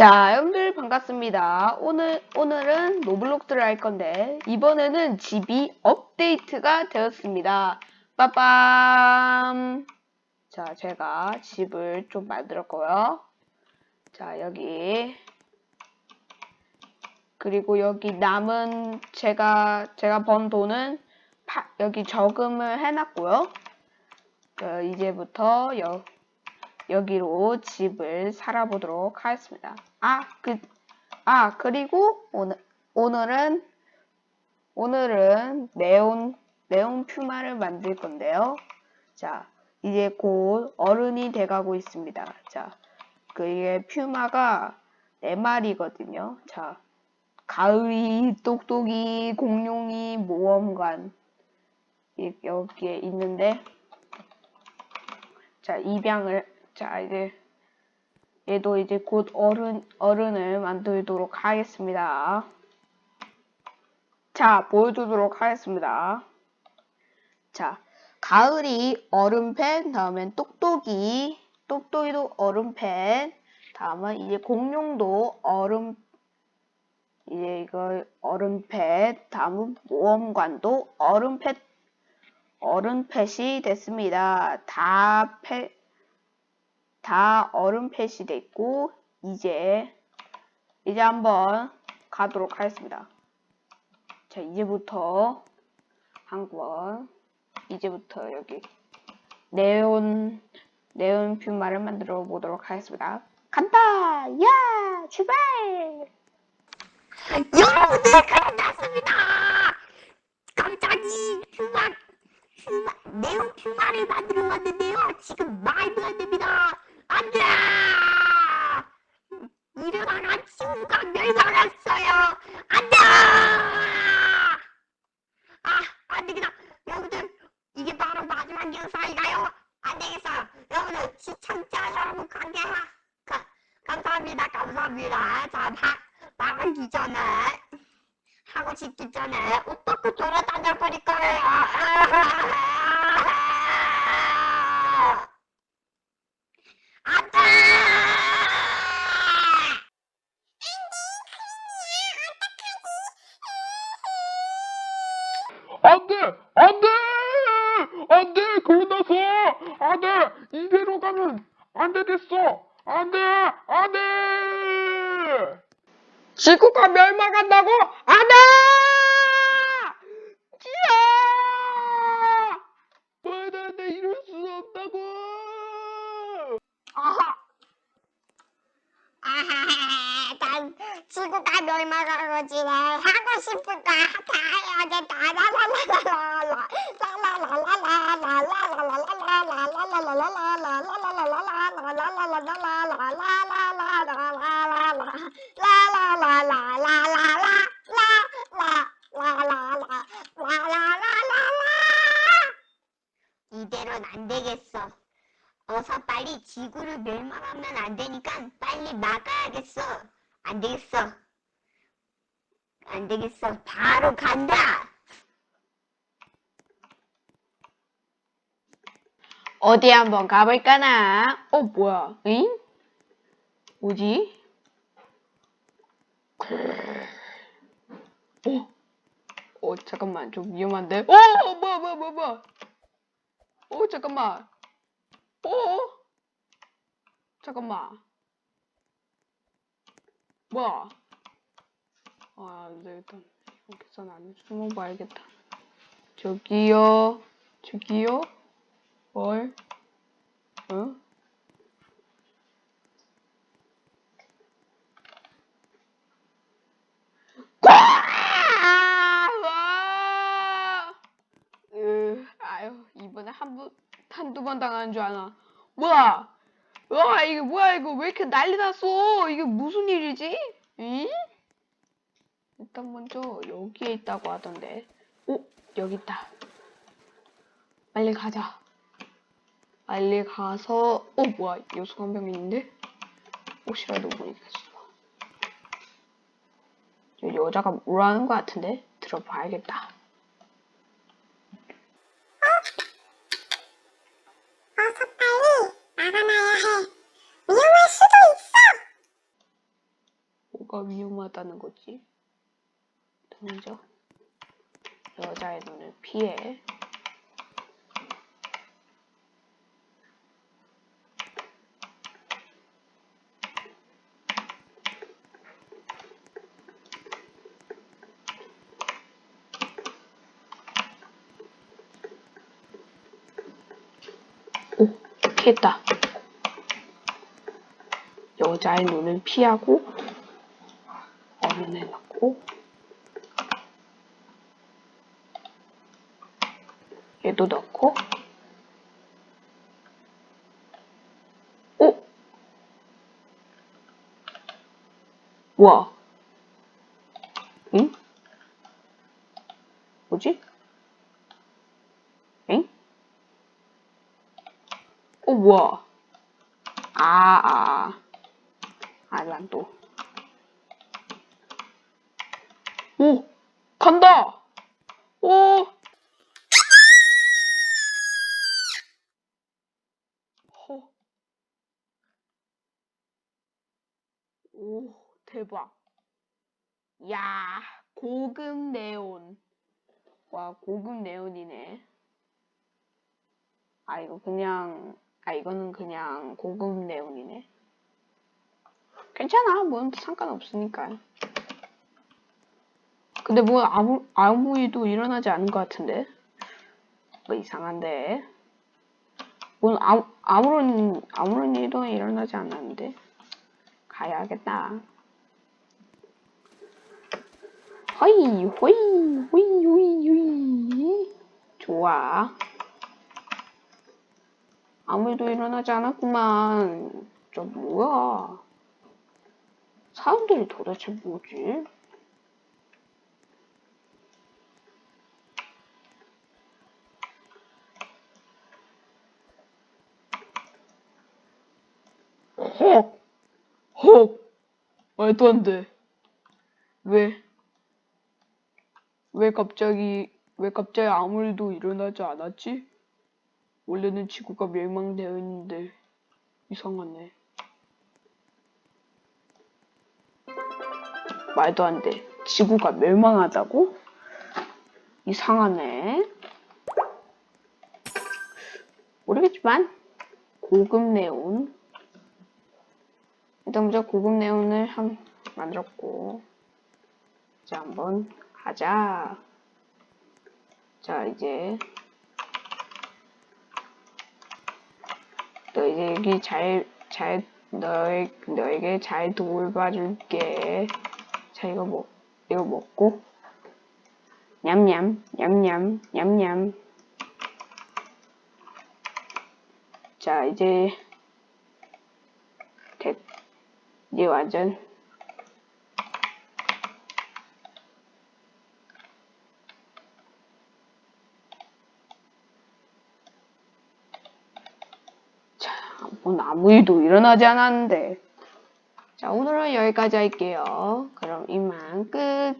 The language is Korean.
자, 여러분들 반갑습니다. 오늘, 오늘은 로블록스를 할 건데, 이번에는 집이 업데이트가 되었습니다. 빠밤! 자, 제가 집을 좀 만들었고요. 자, 여기. 그리고 여기 남은 제가, 제가 번 돈은 파- 여기 저금을 해놨고요. 어, 이제부터 여, 여기로 집을 살아보도록 하겠습니다. 아, 그, 아, 그리고 오늘, 오늘은, 오늘은 네온, 네온 퓨마를 만들 건데요. 자, 이제 곧 어른이 돼가고 있습니다. 자, 그, 이게 퓨마가 네 마리거든요. 자, 가을이, 똑똑이, 공룡이, 모험관. 이- 여기에 있는데, 자, 입양을, 자, 이제, 얘도 이제 곧 어른, 어른을 만들도록 하겠습니다. 자, 보여주도록 하겠습니다. 자, 가을이 얼음팬, 다음엔 똑똑이, 똑똑이도 얼음팬, 다음은 이제 공룡도 얼음, 이제 이거 얼음팬, 다음은 모험관도 얼음팬, 얼음펫이 됐습니다. 다 펫, 다 얼음펫이 됐고, 이제, 이제 한번 가도록 하겠습니다. 자, 이제부터, 한번, 이제부터 여기, 네온, 네온 퓨마를 만들어 보도록 하겠습니다. 간다! 야! 출발! 여러분들 끝났습니다. 갑자기 휴마 휴마 네온 휴마를 만들어 왔는데요. 지금 말도 안 됩니다. 안 돼! 이러다가 친구가 멸망했어요. 안 돼! 아, 안 되겠다. 여러분들, 이게 바로 마지막 영상인가요? 안 되겠어요. 여러분들, 시청자 여러분 관계 가, 감사합니다. 감사합니다. 자, 나, 나가기 전에 하고 싶기 전에 어떻게 돌아다녀 버릴 거예요. 안 돼! 안 돼! 안 돼! 안 돼! 그러나서! 안 돼! 이대로 가면 안 되겠어! 안 돼! 안 돼! 지구가 멸망한다고? 안 돼! 지야! 말도 안 돼! 이럴 수 없다고! 아하. 아하, 난 지구가 멸망한 거지. 나 하고 싶은 거다 해야 된다. 라라라라라라. 이대로는 안 되겠어. 어서 빨리 지구를 멸망하면 안 되니까 빨리 막아야겠어. 안 되겠어. 안 되겠어. 바로 간다. 어디 한번 가볼까나? 어, 뭐야? 응? 뭐지? 어? 어, 잠깐만. 좀 위험한데? 어, 뭐야, 뭐야, 뭐야, 뭐야. 어, 잠깐만. 어? 잠깐만. 뭐야? 아, 안 되겠다. 여기선 안 숨어봐야겠다. 저기요. 저기요? 뭘? 어? 와! 으, 아유, 이번에 한두 번 당하는 줄 아나. 뭐야? 와, 이게 뭐야, 이거 왜 이렇게 난리 났어? 이게 무슨 일이지? 응? 일단 먼저 여기에 있다고 하던데. 오, 여기 있다. 빨리 가자. 알리 가서 어 뭐야 요소한 병인데? 옷이라도 모르겠어. 뭐 여자가 뭐라는 것 같은데? 들어봐야겠다. 어서 빨리 나가놔야 해. 위험할 수도 있어! 뭐가 위험하다는 거지? 먼저 여자의 눈을 피해. 피했다. 여자의 눈을 피하고 어른에 넣고 얘도 넣고 오! 와 응? 뭐지? 엥? 어 뭐야 아, 아. 아, 난 또. 오! 간다! 오! 허. 오, 대박. 야, 고급 네온. 와, 고급 네온이네. 아, 이거 그냥, 아, 이거는 그냥 고급 네온이네. 괜찮아. 뭔 상관없으니까. 근데 뭐 아무, 아무 일도 일어나지 않은 것 같은데? 뭐 이상한데? 뭔 아무, 아무런, 아무런 일도 일어나지 않았는데? 가야겠다. 허이, 호이, 호이, 호이, 호이. 좋아. 아무 일도 일어나지 않았구만. 저 뭐야? 사람들이 도대체 뭐지? 헉! 헉! 말도 안 돼. 왜? 왜 갑자기, 왜 갑자기 아무 일도 일어나지 않았지? 원래는 지구가 멸망되어 있는데, 이상하네. 말도 안 돼. 지구가 멸망하다고? 이상하네. 모르겠지만 고급 네온 일단 먼저 고급 네온을 한 만들었고 이제 한번 하자. 자 이제 너 이제 여기 잘잘 너에 너에게 잘 돌봐줄게. 자 이거 먹 이거 먹고 냠냠 냠냠 냠냠 자 이제 됐 이제 완전 자뭔 아무 일도 일어나지 않았는데. 자 오늘은 여기까지 할게요. 그럼 이만 끝